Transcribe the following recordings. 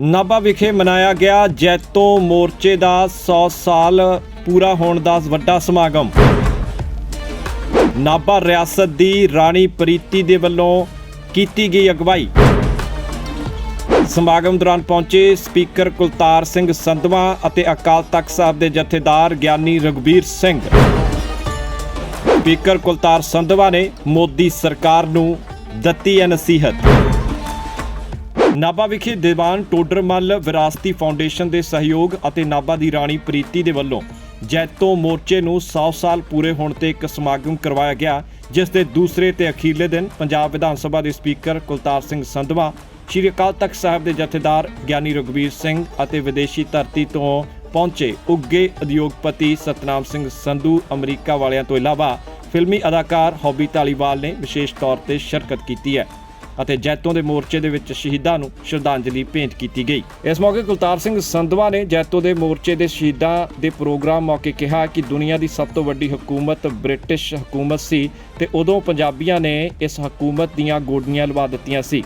ਨਾਭਾ ਵਿਖੇ ਮਨਾਇਆ ਗਿਆ ਜੈਤੋ ਮੋਰਚੇ ਦਾ 100 ਸਾਲ ਪੂਰਾ ਹੋਣ ਦਾ ਵੱਡਾ ਸਮਾਗਮ। ਨਾਭਾ ਰਿਆਸਤ ਦੀ ਰਾਣੀ ਪ੍ਰੀਤੀ ਦੇ ਵੱਲੋਂ ਕੀਤੀ ਗਈ ਅਗਵਾਈ। ਸਮਾਗਮ ਦੌਰਾਨ ਪਹੁੰਚੇ ਸਪੀਕਰ ਕੁਲਤਾਰ ਸਿੰਘ ਸੰਧਵਾ ਅਤੇ ਅਕਾਲ ਤਖਤ ਸਾਹਿਬ ਦੇ ਜਥੇਦਾਰ ਗਿਆਨੀ ਰਘਬੀਰ ਸਿੰਘ। ਸਪੀਕਰ ਕੁਲਤਾਰ ਸੰਧਵਾ ਨੇ ਮੋਦੀ ਸਰਕਾਰ ਨੂੰ ਦਿੱਤੀ ਹੈ ਨਸੀਹਤ। ਨਾਭਾ ਵਿਖੇ ਦੀਵਾਨ ਟੋਡਰਮੱਲ ਵਿਰਾਸਤੀ ਫਾਊਂਡੇਸ਼ਨ ਦੇ ਸਹਿਯੋਗ ਅਤੇ ਨਾਭਾ ਦੀ ਰਾਣੀ ਪ੍ਰੀਤੀ ਦੇ ਵੱਲੋਂ ਜੈਤੋ ਮੋਰਚੇ ਨੂੰ 100 ਸਾਲ ਪੂਰੇ ਹੋਣ ਤੇ ਇੱਕ ਸਮਾਗਮ ਕਰਵਾਇਆ ਗਿਆ, ਜਿਸ ਦੇ ਦੂਸਰੇ ਤੇ ਅਖੀਰਲੇ ਦਿਨ ਪੰਜਾਬ ਵਿਧਾਨ ਸਭਾ ਦੇ ਸਪੀਕਰ ਕੁਲਤਾਰ ਸਿੰਘ ਸੰਧਵਾ, ਸ਼੍ਰੀ ਅਕਾਲ ਤਖਤ ਸਾਹਿਬ ਦੇ ਜਥੇਦਾਰ ਗਿਆਨੀ ਰਘਬੀਰ ਸਿੰਘ ਅਤੇ ਵਿਦੇਸ਼ੀ ਧਰਤੀ ਤੋਂ ਪਹੁੰਚੇ ਉੱਗੇ ਉਦਯੋਗਪਤੀ ਸਤਨਾਮ ਸਿੰਘ ਸੰਧੂ ਅਮਰੀਕਾ ਵਾਲਿਆਂ ਤੋਂ ਇਲਾਵਾ ਫਿਲਮੀ ਅਦਾਕਾਰ ਹੌਬੀ ਧਾਲੀਵਾਲ ਨੇ ਵਿਸ਼ੇਸ਼ ਤੌਰ ਤੇ ਸ਼ਿਰਕਤ ਕੀਤੀ ਹੈ। ਅਤੇ ਜੈਤੋਂ ਦੇ ਮੋਰਚੇ ਦੇ ਵਿੱਚ ਸ਼ਹੀਦਾਂ ਨੂੰ ਸ਼ਰਧਾਂਜਲੀ ਭੇਂਟ ਕੀਤੀ ਗਈ। ਇਸ ਮੌਕੇ ਕੁਲਤਾਰ ਸਿੰਘ ਸੰਧਵਾ ਨੇ ਜੈਤੋ ਦੇ ਮੋਰਚੇ ਦੇ ਸ਼ਹੀਦਾਂ ਦੇ ਪ੍ਰੋਗਰਾਮ ਮੌਕੇ ਕਿਹਾ ਕਿ ਦੁਨੀਆ ਦੀ ਸਭ ਤੋਂ ਵੱਡੀ ਹਕੂਮਤ ਬ੍ਰਿਟਿਸ਼ ਹਕੂਮਤ ਸੀ ਤੇ ਉਦੋਂ ਪੰਜਾਬੀਆਂ ਨੇ ਇਸ ਹਕੂਮਤ ਦੀਆਂ ਗੋਡੀਆਂ ਲਵਾ ਦਿੱਤੀਆਂ ਸੀ,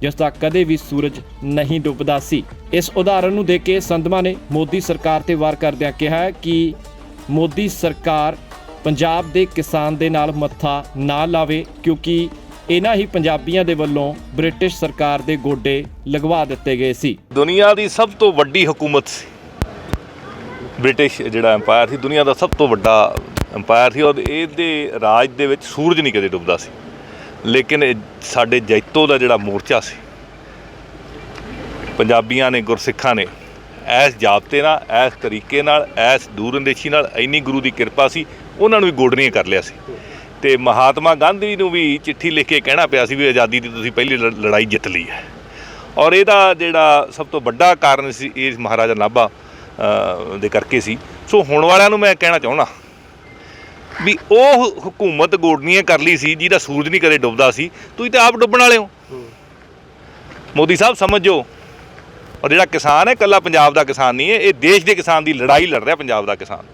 ਜਿਸ ਦਾ ਕਦੇ ਵੀ ਸੂਰਜ ਨਹੀਂ ਡੁੱਬਦਾ ਸੀ। ਇਸ ਉਦਾਹਰਨ ਨੂੰ ਦੇ ਕੇ ਸੰਧਵਾ ਨੇ ਮੋਦੀ ਸਰਕਾਰ ਤੇ ਵਾਰ ਕਰਦਿਆਂ ਕਿਹਾ ਕਿ ਮੋਦੀ ਸਰਕਾਰ ਪੰਜਾਬ ਦੇ ਕਿਸਾਨ ਦੇ ਨਾਲ ਮੱਥਾ ਨਾ ਲਾਵੇ ਕਿਉਂਕਿ ਇਹਨਾਂ ਹੀ ਪੰਜਾਬੀਆਂ ਦੇ ਵੱਲੋਂ ਬ੍ਰਿਟਿਸ਼ ਸਰਕਾਰ ਦੇ ਗੋਡੇ ਲਗਵਾ ਦਿੱਤੇ ਗਏ ਸੀ। ਦੁਨੀਆ ਦੀ ਸਭ ਤੋਂ ਵੱਡੀ ਹਕੂਮਤ ਸੀ। ਬ੍ਰਿਟਿਸ਼ ਜਿਹੜਾ ਐਮਪਾਇਰ ਸੀ, ਦੁਨੀਆ ਦਾ ਸਭ ਤੋਂ ਵੱਡਾ ਐਮਪਾਇਰ ਸੀ ਔਰ ਇਹਦੇ ਰਾਜ ਦੇ ਵਿੱਚ ਸੂਰਜ ਨਹੀਂ ਕਦੇ ਡੁੱਬਦਾ ਸੀ। ਲੇਕਿਨ ਸਾਡੇ ਜੈਤੋ ਦਾ ਜਿਹੜਾ ਮੋਰਚਾ ਸੀ, ਪੰਜਾਬੀਆਂ ਨੇ, ਗੁਰਸਿੱਖਾਂ ਨੇ ਐਸ ਜਾਬਤੇ ਨਾਲ ਐਸ ਤਰੀਕੇ ਨਾਲ ਐਸ ਦੂਰਅੰਦੇਸ਼ੀ ਨਾਲ ਇੰਨੀ ਗੁਰੂ ਦੀ ਕਿਰਪਾ ਸੀ, ਉਹਨਾਂ ਨੂੰ ਵੀ ਗੋਡਰੀਆਂ ਕਰ ਲਿਆ ਸੀ। ਤੇ ਮਹਾਤਮਾ ਗਾਂਧੀ ਨੂੰ ਵੀ ਚਿੱਠੀ ਲਿਖ ਕੇ ਕਹਿਣਾ ਪਿਆ ਸੀ ਵੀ ਆਜ਼ਾਦੀ ਦੀ ਤੁਸੀਂ ਪਹਿਲੀ ਲ- ਲੜਾਈ ਜਿੱਤ ਲਈ ਹੈ। ਔਰ ਇਹਦਾ ਜਿਹੜਾ ਸਭ ਤੋਂ ਵੱਡਾ ਕਾਰਨ ਸੀ, ਇਹ ਮਹਾਰਾਜਾ ਨਾਭਾ ਦੇ ਕਰਕੇ ਸੀ। ਸੋ ਹੁਣ ਵਾਲਿਆਂ ਨੂੰ ਮੈਂ ਕਹਿਣਾ ਚਾਹੁੰਦਾ ਵੀ ਉਹ ਹਕੂਮਤ ਗੋਡਨੀਆਂ ਕਰ ਲਈ ਸੀ, ਜਿਹਦਾ ਸੂਰਜ ਨਹੀਂ ਕਦੇ ਡੁੱਬਦਾ ਸੀ। ਤੁਸੀਂ ਤਾਂ ਆਪ ਡੁੱਬਣ ਵਾਲੇ ਹੋ। ਮੋਦੀ ਸਾਹਿਬ, ਸਮਝੋ। ਔਰ ਜਿਹੜਾ ਕਿਸਾਨ ਹੈ ਕੱਲਾ ਪੰਜਾਬ ਦਾ ਕਿਸਾਨ ਨਹੀਂ ਹੈ, ਇਹ ਦੇਸ਼ ਦੇ ਕਿਸਾਨ ਦੀ ਲੜਾਈ ਲੜ ਰਿਹਾ ਪੰਜਾਬ ਦਾ ਕਿਸਾਨ।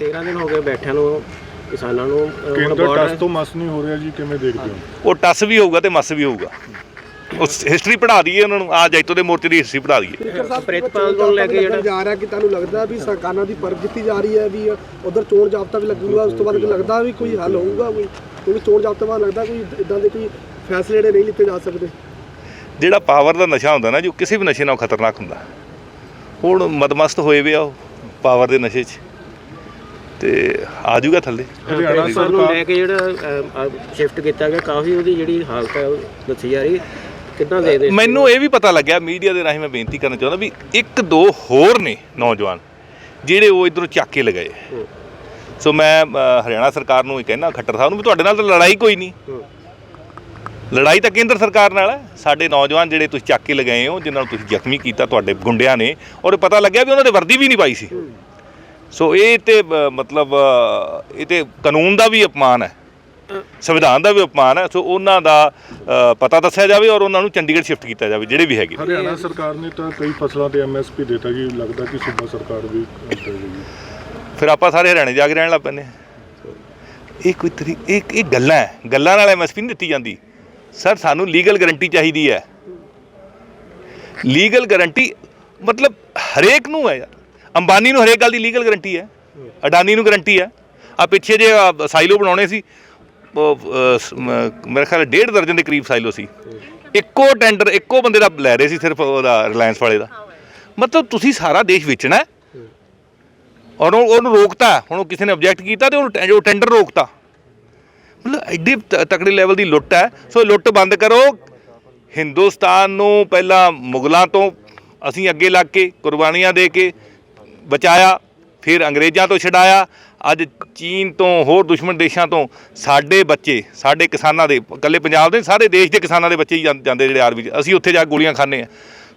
13 ਦਿਨ ਹੋ ਗਏ ਬੈਠਿਆਂ ਨੂੰ ਕਿਸਾਨਾਂ ਨੂੰ ਕੇਂਦਰ ਟਸ ਤੋਂ ਮਸ ਨਹੀਂ ਹੋ ਰਿਹਾ ਜੀ ਕਿਵੇਂ ਦੇਖਦੇ ਹੋ? ਉਹ ਟਸ ਵੀ ਹੋਊਗਾ ਤੇ ਮਸ ਵੀ ਹੋਊਗਾ। ਉਹ ਹਿਸਟਰੀ ਪੜ੍ਹਾ ਦਈਏ ਉਹਨਾਂ ਨੂੰ ਆ ਜੈਤੋ ਦੇ ਮੋਰਚੇ ਦੀ ਹਿਸਟਰੀ ਪੜ੍ਹਾ ਦਈਏ। ਪ੍ਰਿਤਪਾਲ ਨੂੰ ਲੈ ਕੇ ਜਿਹੜਾ ਜਾ ਰਿਹਾ ਕਿ ਤੁਹਾਨੂੰ ਲੱਗਦਾ ਵੀ ਸਰਕਾਰਾਂ ਦੀ ਪਰਖ ਕੀਤੀ ਜਾ ਰਹੀ ਹੈ ਵੀ ਉਧਰ ਚੋਣ ਜਾਬਤਾ ਵੀ ਲੱਗੂਗਾ ਉਸ ਤੋਂ ਬਾਅਦ ਕੀ ਲੱਗਦਾ ਵੀ ਕੋਈ ਹੱਲ ਹੋਊਗਾ ਕੋਈ? ਕਿਉਂਕਿ ਚੋਣ ਜਾਬਤੇ ਬਾਅਦ ਲੱਗਦਾ ਕੋਈ ਇਦਾਂ ਦੇ ਕੋਈ ਫੈਸਲੇ ਜਿਹੜੇ ਨਹੀਂ ਲਿੱਤੇ ਜਾ ਸਕਦੇ। ਜਿਹੜਾ ਪਾਵਰ ਦਾ ਨਸ਼ਾ ਹੁੰਦਾ ਨਾ ਜੋ ਕਿਸੇ ਵੀ ਨਸ਼ੇ ਨਾਲੋਂ ਖਤਰਨਾਕ ਹੁੰਦਾ। ਹੁਣ ਮਦਮਸਤ ਹੋਏ ਵੇ ਆ ਉਹ ਪਾਵਰ ਦੇ ਨਸ਼ੇ 'ਚ। ਤੇ ਆ ਜਾਊਗਾ ਥੱਲੇ। ਹਰਿਆਣਾ ਪ੍ਰਿਤਪਾਲ ਨੂੰ ਸਰਕਾਰ ਲੈ ਕੇ ਜਿਹੜਾ ਸ਼ਿਫਟ ਕੀਤਾ ਗਿਆ ਕਾਫੀ ਉਹਦੀ ਜਿਹੜੀ ਹਾਲਤ ਹੈ ਉਹ ਦੱਸੀ ਜਾ ਰਹੀ ਕਿੱਦਾਂ ਦੇ ਦੇ ਮੈਨੂੰ ਇਹ ਵੀ ਪਤਾ ਲੱਗਿਆ ਮੀਡੀਆ ਦੇ ਰਾਹੀਂ ਮੈਂ ਬੇਨਤੀ ਕਰਨਾ ਚਾਹੁੰਦਾ ਵੀ ਇੱਕ ਦੋ ਹੋਰ ਨੇ ਨੌਜਵਾਨ ਜਿਹੜੇ ਉਹ ਇਧਰੋਂ ਚੱਕ ਕੇ ਲਗਾਏ। ਸੋ ਮੈਂ ਹਰਿਆਣਾ ਸਰਕਾਰ ਨੂੰ ਇਹ ਕਹਿਣਾ ਖੱਟਰ ਸਾਹਿਬ ਨੂੰ ਵੀ ਤੁਹਾਡੇ ਨਾਲ ਤਾਂ ਲੜਾਈ ਕੋਈ ਨਹੀਂ। ਲੜਾਈ ਤਾਂ ਕੇਂਦਰ ਸਰਕਾਰ ਨਾਲ ਹੈ। ਸਾਡੇ ਨੌਜਵਾਨ ਜਿਹੜੇ ਤੁਸੀਂ ਚੱਕ ਕੇ ਲਗਾਏ ਹੋ ਜਿਨ੍ਹਾਂ ਨੂੰ ਤੁਸੀਂ ਜ਼ਖਮੀ ਕੀਤਾ ਤੁਹਾਡੇ ਗੁੰਡਿਆਂ ਨੇ ਔਰ ਪਤਾ ਲੱਗਿਆ ਵੀ ਉਹਨਾਂ ਦੇ ਵਰਦੀ ਵੀ ਨਹੀਂ ਪਾਈ ਸੀ। ਸੋ ਇਹ ਤੇ ਮਤਲਬ ਇਹ ਤੇ ਕਾਨੂੰਨ ਦਾ ਵੀ ਅਪਮਾਨ ਹੈ। ਸੰਵਿਧਾਨ ਦਾ ਵੀ ਅਪਮਾਨ ਹੈ। ਸੋ ਉਹਨਾਂ ਦਾ ਪਤਾ ਦੱਸਿਆ ਜਾਵੇ ਔਰ ਉਹਨਾਂ ਨੂੰ ਚੰਡੀਗੜ੍ਹ ਸ਼ਿਫਟ ਕੀਤਾ ਜਾਵੇ ਜਿਹੜੇ ਵੀ ਹੈਗੇ। ਹਰਿਆਣਾ ਸਰਕਾਰ ਨੇ ਤਾਂ ਕਈ ਫਸਲਾਂ ਤੇ ਐਮਐਸਪੀ ਦਿੱਤਾ ਜੀ। ਲੱਗਦਾ ਕਿ ਸੂਬਾ ਸਰਕਾਰ ਵੀ ਫਿਰ ਆਪਾਂ ਸਾਰੇ ਹਰਿਆਣੇ ਜਾ ਕੇ ਰਹਿਣ ਲੱਗ ਹਾਂ। ਇਹ ਕੋਈ ਤਰੀ ਇਹ ਇਹ ਗੱਲਾਂ ਹੈ। ਗੱਲਾਂ ਨਾਲ ਐਮਐਸਪੀ ਨਹੀਂ ਦਿੱਤੀ ਜਾਂਦੀ। ਸਰ ਸਾਨੂੰ ਲੀਗਲ ਗਾਰੰਟੀ ਚਾਹੀਦੀ ਹੈ। ਲੀਗਲ ਗਾਰੰਟੀ ਮਤਲਬ ਹਰੇਕ ਨੂੰ ਹੈ ਯਾਰ। ਅੰਬਾਨੀ ਨੂੰ ਹਰੇਕ ਗੱਲ ਦੀ ਲੀਗਲ ਗਾਰੰਟੀ ਹੈ, ਅਡਾਨੀ ਨੂੰ ਗਾਰੰਟੀ ਹੈ। ਆ ਪਿੱਛੇ ਜੇ ਸਾਈਲੋ ਬਣਾਉਣੇ ਸੀ, ਉਹ ਮੇਰੇ ਖਿਆਲ ਡੇਢ ਦਰਜਨ ਦੇ ਕਰੀਬ ਸਾਈਲੋ ਸੀ। ਇੱਕੋ ਟੈਂਡਰ ਇੱਕੋ ਬੰਦੇ ਦਾ ਲੈ ਰਹੇ ਸੀ ਸਿਰਫ ਉਹਦਾ ਰਿਲਾਇੰਸ ਵਾਲੇ ਦਾ। ਮਤਲਬ ਤੁਸੀਂ ਸਾਰਾ ਦੇਸ਼ ਵੇਚਣਾ ਔਰ ਉਹ- ਉਹਨੂੰ ਰੋਕਤਾ, ਹੁਣ ਉਹ ਕਿਸੇ ਨੇ ਆਬਜੈਕਟ ਕੀਤਾ ਤੇ ਉਹਨੂੰ ਟੈ- ਉਹ ਟੈਂਡਰ ਰੋਕਤਾ। ਮਤਲਬ ਐਡੀ ਤਕੜੇ ਲੈਵਲ ਦੀ ਲੁੱਟ ਹੈ। ਸੋ ਲੁੱਟ ਬੰਦ ਕਰੋ। ਹਿੰਦੁਸਤਾਨ ਨੂੰ ਪਹਿਲਾਂ ਮੁਗਲਾਂ ਤੋਂ ਅਸੀਂ ਅੱਗੇ ਲੱਗ ਕੇ, ਕੁਰਬਾਨੀਆਂ ਦੇ ਕੇ ਬਚਾਇਆ, ਫਿਰ ਅੰਗਰੇਜ਼ਾਂ ਤੋਂ ਛਡਾਇਆ। ਅੱਜ ਚੀਨ ਤੋਂ ਹੋਰ ਦੁਸ਼ਮਣ ਦੇਸ਼ਾਂ ਤੋਂ ਸਾਡੇ ਬੱਚੇ, ਸਾਡੇ ਕਿਸਾਨਾਂ ਦੇ, ਇਕੱਲੇ ਪੰਜਾਬ ਦੇ, ਸਾਰੇ ਦੇਸ਼ ਦੇ ਕਿਸਾਨਾਂ ਦੇ ਬੱਚੇ ਹੀ ਜਾਂਦੇ ਜਿਹੜੇ ਆਰਮੀ 'ਚ। ਅਸੀਂ ਉੱਥੇ ਜਾ ਕੇ ਗੋਲੀਆਂ ਖਾਂਦੇ ਆ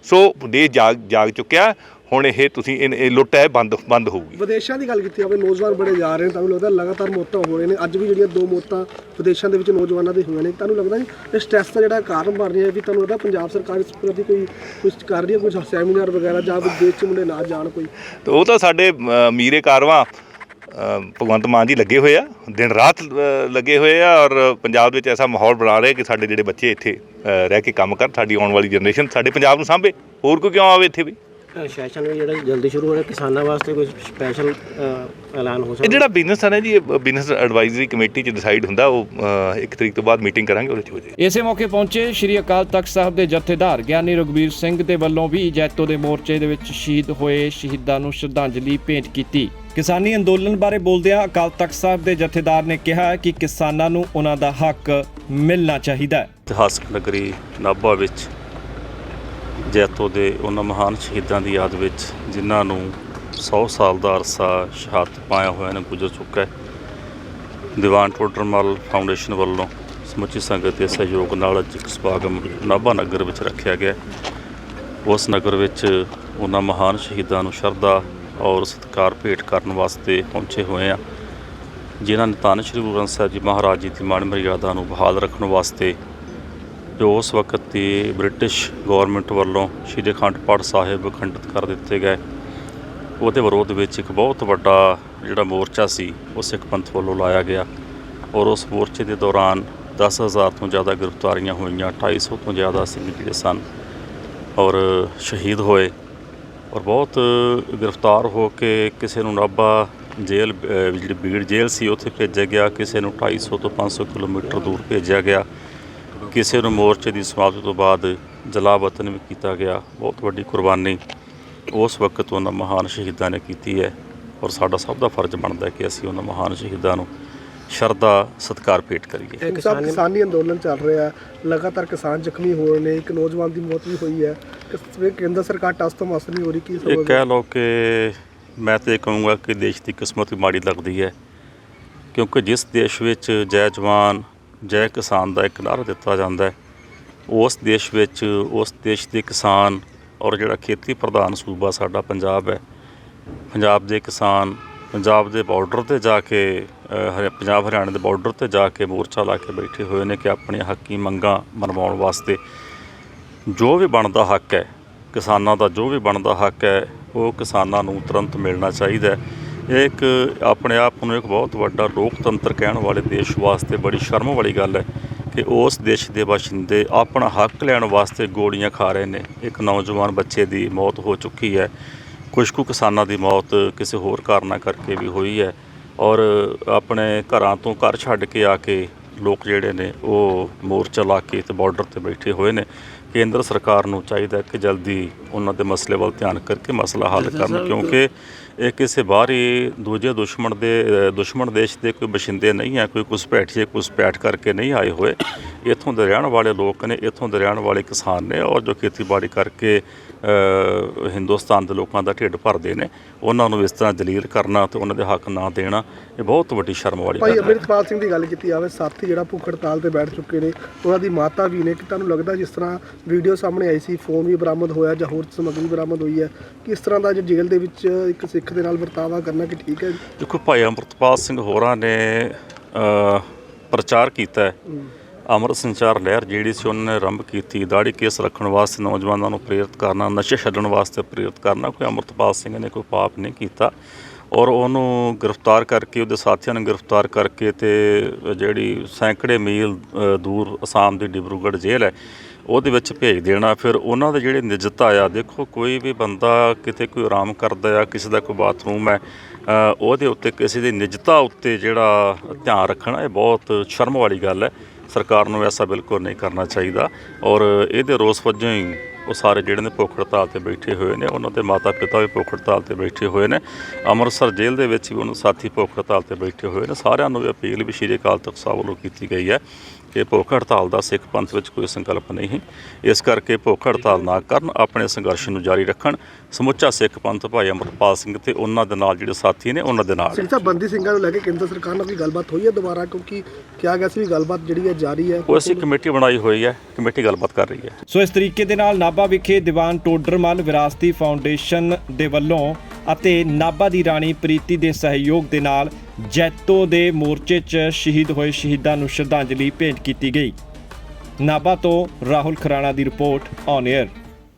ਸੋ ਦੇਸ਼ ਜਾਗ ਜਾਗ ਚੁੱਕਿਆ। ਹੁਣ ਇਹ ਤੁਸੀਂ ਇਹ ਇਹ ਲੁੱਟ ਹੈ ਬੰਦ ਬੰਦ ਹੋਊਗੀ। ਵਿਦੇਸ਼ਾਂ ਦੀ ਗੱਲ ਕੀਤੀ ਜਾਵੇ ਨੌਜਵਾਨ ਬੜੇ ਜਾ ਰਹੇ ਨੇ ਤੁਹਾਨੂੰ ਲੱਗਦਾ ਲਗਾਤਾਰ ਮੌਤਾਂ ਹੋ ਰਹੀਆਂ ਨੇ? ਅੱਜ ਵੀ ਜਿਹੜੀਆਂ ਦੋ ਮੌਤਾਂ ਵਿਦੇਸ਼ਾਂ ਦੇ ਵਿੱਚ ਨੌਜਵਾਨਾਂ ਦੇ ਹੋਈਆਂ ਨੇ ਤੁਹਾਨੂੰ ਲੱਗਦਾ ਜੀ ਇਹ ਸਟ੍ਰੈਸ ਦਾ ਜਿਹੜਾ ਕਾਰਨ ਬਣ ਰਿਹਾ ਹੈ ਵੀ ਤੁਹਾਨੂੰ ਲੱਗਦਾ ਪੰਜਾਬ ਸਰਕਾਰ ਇਸ ਪ੍ਰਤੀ ਕੋਈ ਕੁਝ ਕਰ ਰਹੀ ਹੈ ਕੁਝ ਸੈਮੀਨਾਰ ਵਗੈਰਾ ਜਾਂ ਵਿਦੇਸ਼ ਚ ਮੁੰਡੇ ਨਾ ਜਾਣ ਕੋਈ? ਤੇ ਉਹ ਤਾਂ ਸਾਡੇ ਅ, ਮੀਰੇ ਕਾਰਵਾਂ ਅ, ਭਗਵੰਤ ਮਾਨ ਜੀ ਲੱਗੇ ਹੋਏ ਆ। ਦਿਨ ਰਾਤ ਅ, ਲੱਗੇ ਹੋਏ ਆ ਔਰ ਪੰਜਾਬ ਵਿੱਚ ਐਸਾ ਮਾਹੌਲ ਬਣਾ ਰਹੇ ਕਿ ਸਾਡੇ ਜਿਹੜੇ ਬੱਚੇ ਇੱਥੇ ਅ, ਰਹਿ ਕੇ ਕੰਮ ਕਰਨ ਸਾਡੀ ਆਉਣ ਵਾਲੀ ਜਨਰੇਸ਼ਨ ਸਾਡੇ ਪੰਜਾਬ ਨੂੰ ਸਾਂਭੇ। ਹੋਰ ਕੋਈ ਕਿਉਂ ਆਵੇ ਇੱਥੇ ਵੀ? ਸੈਸ਼ਨ ਵੀ ਜਿਹੜਾ ਜਲਦੀ ਸ਼ੁਰੂ ਹੋ ਰਿਹਾ ਕਿਸਾਨਾਂ ਵਾਸਤੇ ਕੋਈ ਸਪੈਸ਼ਲ ਐਲਾਨ ਹੋ ਇਹ ਸਕਦਾ? ਜਿਹੜਾ ਬਿਜ਼ਨਸ ਹੈ ਨਾ ਜੀ ਬਿਜ਼ਨਸ ਐਡਵਾਈਜ਼ਰੀ ਕਮੇਟੀ ਚ ਡਿਸਾਈਡ ਹੁੰਦਾ ਉਹ ਇੱਕ ਤਰੀਕ ਤੋਂ ਬਾਅਦ ਮੀਟਿੰਗ ਕਰਾਂਗੇ ਉਹਦੇ ਚ ਹੋ ਜਾਏ ਇਸੇ ਮੌਕੇ ਪਹੁੰਚੇ ਸ਼੍ਰੀ ਅਕਾਲ ਤਖਤ ਸਾਹਿਬ ਦੇ ਜਥੇਦਾਰ ਗਿਆਨੀ ਰਘਬੀਰ ਸਿੰਘ ਦੇ ਵੱਲੋਂ ਵੀ ਜੈਤੋ ਦੇ ਮੋਰਚੇ ਦੇ ਵਿੱਚ ਸ਼ਹੀਦ ਹੋਏ ਸ਼ਹੀਦਾਂ ਨੂੰ ਸ਼ਰਧਾਂਜਲੀ ਭੇਂਟ ਕੀਤੀ। ਕਿਸਾਨੀ ਅੰਦੋਲਨ ਬਾਰੇ ਬੋਲਦਿਆਂ ਅਕਾਲ ਤਖਤ ਸਾਹਿਬ ਦੇ ਜਥੇਦਾਰ ਨੇ ਕਿਹਾ ਕਿ ਕਿਸਾਨਾਂ ਨੂੰ ਉਹਨਾਂ ਦਾ ਹੱਕ ਮਿਲਣਾ ਚਾਹੀਦਾ ਹੈ। ਇਤਿਹਾਸਕ ਨਗਰੀ ਨਾਭਾ ਵਿੱਚ ਜੈਤੋ ਦੇ ਉਹਨਾਂ ਮਹਾਨ ਸ਼ਹੀਦਾਂ ਦੀ ਯਾਦ ਵਿੱਚ ਜਿਨ੍ਹਾਂ ਨੂੰ 100 ਸਾਲ ਦਾ ਅਰਸਾ ਸ਼ਹਾਦਤ ਪਾਇਆ ਹੋਇਆ ਨੇ, ਗੁਜ਼ਰ ਚੁੱਕਾ ਹੈ। ਦੀਵਾਨ ਟੋਡਰਮਲ ਫਾਊਂਡੇਸ਼ਨ ਵੱਲੋਂ ਸਮੁੱਚੀ ਸੰਗਤ ਦੇ ਸਹਿਯੋਗ ਨਾਲ ਅੱਜ ਇੱਕ ਸਮਾਗਮ ਨਾਭਾ ਨਗਰ ਵਿੱਚ ਰੱਖਿਆ ਗਿਆ ਉਸ ਨਗਰ ਵਿੱਚ ਉਹਨਾਂ ਮਹਾਨ ਸ਼ਹੀਦਾਂ ਨੂੰ ਸ਼ਰਧਾ ਔਰ ਸਤਿਕਾਰ ਭੇਟ ਕਰਨ ਵਾਸਤੇ ਪਹੁੰਚੇ ਹੋਏ ਆ ਜਿਨ੍ਹਾਂ ਨੇ ਧੰਨ ਸ਼੍ਰੀ ਗੁਰੂ ਗ੍ਰੰਥ ਸਾਹਿਬ ਜੀ ਮਹਾਰਾਜ ਜੀ ਦੀ ਮਾਣ ਮਰਿਆਦਾ ਨੂੰ ਬਹਾਲ ਰੱਖਣ ਵਾਸਤੇ ਜੋ ਉਸ ਵਕਤ ਦੀ ਬ੍ਰਿਟਿਸ਼ ਗਵਰਨਮੈਂਟ ਵੱਲੋਂ ਸ਼੍ਰੀ ਅਖੰਡ ਪਾਠ ਸਾਹਿਬ ਖੰਡਿਤ ਕਰ ਦਿੱਤੇ ਗਏ, ਉਹਦੇ ਵਿਰੋਧ ਵਿੱਚ ਇੱਕ ਬਹੁਤ ਵੱਡਾ ਜਿਹੜਾ ਮੋਰਚਾ ਸੀ, ਉਹ ਸਿੱਖ ਪੰਥ ਵੱਲੋਂ ਲਾਇਆ ਗਿਆ ਔਰ ਉਸ ਮੋਰਚੇ ਦੇ ਦੌਰਾਨ 10000 ਤੋਂ ਜ਼ਿਆਦਾ ਗ੍ਰਿਫਤਾਰੀਆਂ ਹੋਈਆਂ 250 ਤੋਂ ਜ਼ਿਆਦਾ ਸਿੰਘ ਜਿਹੜੇ ਸਨ ਔਰ ਸ਼ਹੀਦ ਹੋਏ ਔਰ ਬਹੁਤ ਗ੍ਰਿਫਤਾਰ ਹੋ ਕੇ ਕਿਸੇ ਨੂੰ ਨਾਭਾ ਜੇਲ੍ਹ ਜਿਹੜੀ ਬੀੜ ਜੇਲ੍ਹ ਸੀ, ਉੱਥੇ ਭੇਜਿਆ ਗਿਆ, ਕਿਸੇ ਨੂੰ 250 ਤੋਂ 500 ਕਿਲੋਮੀਟਰ ਦੂਰ ਭੇਜਿਆ ਗਿਆ ਕਿਸੇ ਨੂੰ ਮੋਰਚੇ ਦੀ ਸਮਾਪਤੀ ਤੋਂ ਬਾਅਦ ਜਲਾ ਵਤਨ ਵੀ ਕੀਤਾ ਗਿਆ ਬਹੁਤ ਵੱਡੀ ਕੁਰਬਾਨੀ ਉਸ ਵਕਤ ਉਹਨਾਂ ਮਹਾਨ ਸ਼ਹੀਦਾਂ ਨੇ ਕੀਤੀ ਹੈ ਔਰ ਸਾਡਾ ਸਭ ਦਾ ਫਰਜ਼ ਬਣਦਾ ਹੈ ਕਿ ਅਸੀਂ ਉਹਨਾਂ ਮਹਾਨ ਸ਼ਹੀਦਾਂ ਨੂੰ ਸ਼ਰਧਾ ਸਤਿਕਾਰ ਭੇਟ ਕਰੀਏ। ਇਹ ਕਿਸਾਨੀ ਕਿਸਾਨੀ ਅੰਦੋਲਨ ਚੱਲ ਰਿਹਾ ਹੈ। ਲਗਾਤਾਰ ਕਿਸਾਨ ਜ਼ਖਮੀ ਹੋ ਰਹੇ ਨੇ ਇੱਕ ਨੌਜਵਾਨ ਦੀ ਮੌਤ ਵੀ ਹੋਈ ਹੈ। ਕਿਸ ਕੇਂਦਰ ਸਰਕਾਰ ਟਸ ਤੋਂ ਮਸ ਨਹੀਂ ਹੋ ਰਹੀ ਕੀ ਇਹ ਸਮਝਦੇ ਕਹਿ ਲਓ ਕਿ ਮੈਂ ਤੇ ਇਹ ਕਹੂੰਗਾ ਕਿ ਦੇਸ਼ ਦੀ ਕਿਸਮਤ ਮਾੜੀ ਲੱਗਦੀ ਹੈ ਕਿਉਂਕਿ ਜਿਸ ਦੇਸ਼ ਵਿੱਚ ਜੈ ਜਵਾਨ ਜੈ ਕਿਸਾਨ ਦਾ ਇੱਕ ਨਾਅਰਾ ਦਿੱਤਾ ਜਾਂਦਾ ਹੈ। ਉਸ ਦੇਸ਼ ਵਿੱਚ ਉਸ ਦੇਸ਼ ਦੇ ਕਿਸਾਨ ਔਰ ਜਿਹੜਾ ਖੇਤੀ ਪ੍ਰਧਾਨ ਸੂਬਾ ਸਾਡਾ ਪੰਜਾਬ ਹੈ। ਪੰਜਾਬ ਦੇ ਕਿਸਾਨ ਪੰਜਾਬ ਦੇ ਬਾਰਡਰ ਤੇ ਜਾ ਕੇ ਅ, ਪੰਜਾਬ ਹਰਿਆਣਾ ਦੇ ਬਾਰਡਰ ਤੇ ਜਾ ਕੇ ਮੋਰਚਾ ਲਾ ਕੇ ਬੈਠੇ ਹੋਏ ਨੇ ਕਿ ਆਪਣੀਆਂ ਹੱਕੀ ਮੰਗਾਂ ਮਨਵਾਉਣ ਵਾਸਤੇ। ਜੋ ਵੀ ਬਣਦਾ ਹੱਕ ਹੈ ਕਿਸਾਨਾਂ ਦਾ ਜੋ ਵੀ ਬਣਦਾ ਹੱਕ ਹੈ ਉਹ ਕਿਸਾਨਾਂ ਨੂੰ ਤੁਰੰਤ ਮਿਲਣਾ ਚਾਹੀਦਾ ਹੈ। ਇਹ ਇੱਕ ਆਪਣੇ ਆਪ ਨੂੰ ਇੱਕ ਬਹੁਤ ਵੱਡਾ ਲੋਕਤੰਤਰ ਕਹਿਣ ਵਾਲੇ ਦੇਸ਼ ਵਾਸਤੇ ਬੜੀ ਸ਼ਰਮ ਵਾਲੀ ਗੱਲ ਹੈ ਕਿ ਉਸ ਦੇਸ਼ ਦੇ ਬਾਸ਼ਿੰਦੇ ਆਪਣਾ ਹੱਕ ਲੈਣ ਵਾਸਤੇ ਗੋਲੀਆਂ ਖਾ ਰਹੇ ਨੇ। ਇੱਕ ਨੌਜਵਾਨ ਬੱਚੇ ਦੀ ਮੌਤ ਹੋ ਚੁੱਕੀ ਹੈ। ਕੁਝ ਕੁ ਕਿਸਾਨਾਂ ਦੀ ਮੌਤ ਕਿਸੇ ਹੋਰ ਕਾਰਨਾਂ ਕਰਕੇ ਵੀ ਹੋਈ ਹੈ ਔਰ ਆਪਣੇ ਘਰਾਂ ਤੋਂ ਘਰ ਛੱਡ ਕੇ ਆ ਕੇ ਲੋਕ ਜਿਹੜੇ ਨੇ ਉਹ ਮੋਰਚਾ ਲਾ ਕੇ ਤੇ ਬਾਰਡਰ ਤੇ ਬੈਠੇ ਹੋਏ ਨੇ। ਕੇਂਦਰ ਸਰਕਾਰ ਨੂੰ ਚਾਹੀਦਾ ਕਿ ਜਲਦੀ ਉਹਨਾਂ ਦੇ ਮਸਲੇ ਵੱਲ ਧਿਆਨ ਕਰਕੇ ਮਸਲਾ ਹੱਲ ਕਰਨ ਕਿਉਂਕਿ ਇਹ ਕਿਸੇ ਬਾਹਰੀ ਦੂਜੇ ਦੁਸ਼ਮਣ ਦੇ ਦੁਸ਼ਮਣ ਦੇਸ਼ ਦੇ ਕੋਈ ਬਸ਼ਿੰਦੇ ਨਹੀਂ ਹੈ, ਕੋਈ ਘੁਸਪੈਠੀਏ ਘੁਸਪੈਠ ਕਰਕੇ ਨਹੀਂ ਆਏ ਹੋਏ। ਇੱਥੋਂ ਦੇ ਰਹਿਣ ਵਾਲੇ ਲੋਕ ਨੇ ਇੱਥੋਂ ਦੇ ਰਹਿਣ ਵਾਲੇ ਕਿਸਾਨ ਨੇ ਔਰ ਜੋ ਖੇਤੀਬਾੜੀ ਕਰਕੇ ਹਿੰਦੁਸਤਾਨ ਦੇ ਲੋਕਾਂ ਦਾ ਢਿੱਡ ਭਰਦੇ ਨੇ ਉਹਨਾਂ ਨੂੰ ਇਸ ਤਰ੍ਹਾਂ ਜਲੀਲ ਕਰਨਾ ਤੇ ਉਹਨਾਂ ਦੇ ਹੱਕ ਨਾ ਦੇਣਾ ਇਹ ਬਹੁਤ ਵੱਡੀ ਸ਼ਰਮ ਵਾਲੀ ਭਾਈ ਗੱਲ ਹੈ। ਅੰਮ੍ਰਿਤਪਾਲ ਸਿੰਘ ਦੀ ਗੱਲ ਕੀਤੀ ਜਾਵੇ ਸਾਥੀ ਜਿਹੜਾ ਭੁੱਖ ਹੜਤਾਲ ਤੇ ਬੈਠ ਚੁੱਕੇ ਨੇ ਉਹਨਾਂ ਦੀ ਮਾਤਾ ਵੀ ਨੇ ਕਿ ਤੁਹਾਨੂੰ ਲੱਗਦਾ ਜਿਸ ਤਰ੍ਹਾਂ ਵੀਡੀਓ ਸਾਹਮਣੇ ਆਈ ਸੀ ਫੋਨ ਵੀ ਬਰਾਮਦ ਹੋਇਆ ਜਾਂ ਹੋਰ ਸਮੱਗਰੀ ਬਰਾਮਦ ਹੋਈ ਹੈ ਕਿ ਇਸ ਤਰ੍ਹਾਂ ਦਾ ਜੇ ਜੇਲ੍ਹ ਦੇ ਵਿੱਚ ਇੱਕ ਸਿੱਖ ਦੇ ਨਾਲ ਵਰਤਾਵਾ ਕਰਨਾ ਕਿ ਠੀਕ ਹੈ? ਦੇਖੋ ਭਾਈ ਅੰਮ੍ਰਿਤਪਾਲ ਸਿੰਘ ਹੋਰਾਂ ਨੇ ਪ੍ਰਚਾਰ ਕੀਤਾ ਹੈ। ਅੰਮ੍ਰਿਤ ਸੰਚਾਰ ਲਹਿਰ ਜਿਹੜੀ ਸੀ ਉਹਨਾਂ ਨੇ ਆਰੰਭ ਕੀਤੀ ਦਾੜੀ ਕੇਸ ਰੱਖਣ ਵਾਸਤੇ ਨੌਜਵਾਨਾਂ ਨੂੰ ਪ੍ਰੇਰਿਤ ਕਰਨਾ, ਨਸ਼ੇ ਛੱਡਣ ਵਾਸਤੇ ਪ੍ਰੇਰਿਤ ਕਰਨਾ, ਕੋਈ ਅੰਮ੍ਰਿਤਪਾਲ ਸਿੰਘ ਨੇ ਕੋਈ ਪਾਪ ਨਹੀਂ ਕੀਤਾ ਔਰ ਉਹਨੂੰ ਗ੍ਰਿਫਤਾਰ ਕਰਕੇ, ਉਹਦੇ ਸਾਥੀਆਂ ਨੂੰ ਗ੍ਰਿਫਤਾਰ ਕਰਕੇ ਤੇ ਜਿਹੜੀ ਸੈਂਕੜੇ ਮੀਲ ਦੂਰ ਅਸਾਮ ਦੀ ਡਿਬਰੂਗੜ੍ਹ ਜੇਲ੍ਹ ਹੈ, ਉਹਦੇ ਵਿੱਚ ਭੇਜ ਦੇਣਾ। ਫਿਰ ਉਹਨਾਂ ਦੇ ਜਿਹੜੇ ਨਿਜਤਾ ਆ, ਦੇਖੋ ਕੋਈ ਵੀ ਬੰਦਾ ਕਿਤੇ ਕੋਈ ਆਰਾਮ ਕਰਦਾ ਆ, ਕਿਸੇ ਦਾ ਕੋਈ ਬਾਥਰੂਮ ਹੈ ਉਹਦੇ ਉੱਤੇ ਕਿਸੇ ਦੀ ਨਿਜਤਾ ਉੱਤੇ ਜਿਹੜਾ ਧਿਆਨ ਰੱਖਣਾ, ਇਹ ਬਹੁਤ ਸ਼ਰਮ ਵਾਲੀ ਗੱਲ ਹੈ। ਸਰਕਾਰ ਨੂੰ ਐਸਾ ਬਿਲਕੁਲ ਨਹੀਂ ਕਰਨਾ ਚਾਹੀਦਾ। ਔਰ ਇਹਦੇ ਰੋਸ ਵਜੋਂ ਹੀ ਉਹ ਸਾਰੇ ਜਿਹੜੇ ਨੇ ਭੁੱਖ ਹੜਤਾਲ ਤੇ ਬੈਠੇ ਹੋਏ ਨੇ, ਉਹਨਾਂ ਦੇ ਮਾਤਾ ਪਿਤਾ ਵੀ ਭੁੱਖ ਹੜਤਾਲ ਤੇ ਬੈਠੇ ਹੋਏ ਨੇ। ਅੰਮ੍ਰਿਤਸਰ ਜੇਲ੍ਹ ਦੇ ਵਿੱਚ ਵੀ ਉਹਨਾਂ ਸਾਥੀ ਭੁੱਖ ਹੜਤਾਲ ਤੇ ਬੈਠੇ ਹੋਏ ਨੇ। ਸਾਰਿਆਂ ਨੂੰ ਇਹ ਅਪੀਲ ਵੀ ਸ਼੍ਰੀ ਅਕਾਲ ਤਖਤ ਸਾਹਿਬ ਵੱਲੋਂ ਕੀਤੀ ਗਈ ਹੈ ਕਿ ਭੁੱਖ ਹੜਤਾਲ ਦਾ ਸਿੱਖ ਪੰਥ ਵਿੱਚ ਕੋਈ ਸੰਕਲਪ ਨਹੀਂ ਹੈ। ਇਸ ਕਰਕੇ ਭੁੱਖ ਹੜਤਾਲ ਨਾ ਕਰਨ ਆਪਣੇ ਸੰਘਰਸ਼ ਨੂੰ ਜਾਰੀ ਰੱਖਣ ਸਮੁੱਚਾ ਸਿੱਖ ਪੰਥ ਭਾਈ ਅਮਰਪਾਲ ਸਿੰਘ ਤੇ ਉਹਨਾਂ ਦੇ ਨਾਲ ਜਿਹੜੇ ਸਾਥੀ ਨੇ ਉਹਨਾਂ ਦੇ ਨਾਲ। ਸਿੰਘ ਸਾਹਿਬ ਬੰਦੀ ਸਿੰਘਾਂ ਨੂੰ ਲੈ ਕੇ ਕੇਂਦਰ ਸਰਕਾਰ ਨਾਲ ਵੀ ਗੱਲਬਾਤ ਹੋਈ ਹੈ ਦੁਬਾਰਾ? ਕਿਉਂਕਿ ਕਿਹਾ ਗਿਆ ਸੀ ਵੀ ਗੱਲਬਾਤ ਜਿਹੜੀ ਹੈ ਜਾਰੀ ਹੈ। ਉਹ ਅਸੀਂ ਕਮੇਟੀ ਬਣਾਈ ਹੋਈ ਹੈ ਕਮੇਟੀ ਗੱਲਬਾਤ ਕਰ ਰਹੀ ਹੈ। ਸੋ ਇਸ ਤਰੀਕੇ ਦੇ ਨਾਲ ਨਾਭਾ ਵਿਖੇ ਦੀਵਾਨ ਟੋਡਰਮਲ ਵਿਰਾਸਤੀ ਫਾਊਂਡੇਸ਼ਨ ਦੇ ਵੱਲੋਂ ਅਤੇ ਨਾਭਾ ਦੀ ਰਾਣੀ ਪ੍ਰੀਤੀ ਦੇ ਸਹਿਯੋਗ ਦੇ ਨਾਲ ਜੈਤੋ ਦੇ ਮੋਰਚੇ 'ਚ ਸ਼ਹੀਦ ਹੋਏ ਸ਼ਹੀਦਾਂ ਨੂੰ ਸ਼ਰਧਾਂਜਲੀ ਭੇਂਟ ਕੀਤੀ ਗਈ। ਨਾਭਾ ਤੋਂ ਰਾਹੁਲ ਖਰਾਣਾ ਦੀ ਰਿਪੋਰਟ ਔਨ 에ਅਰ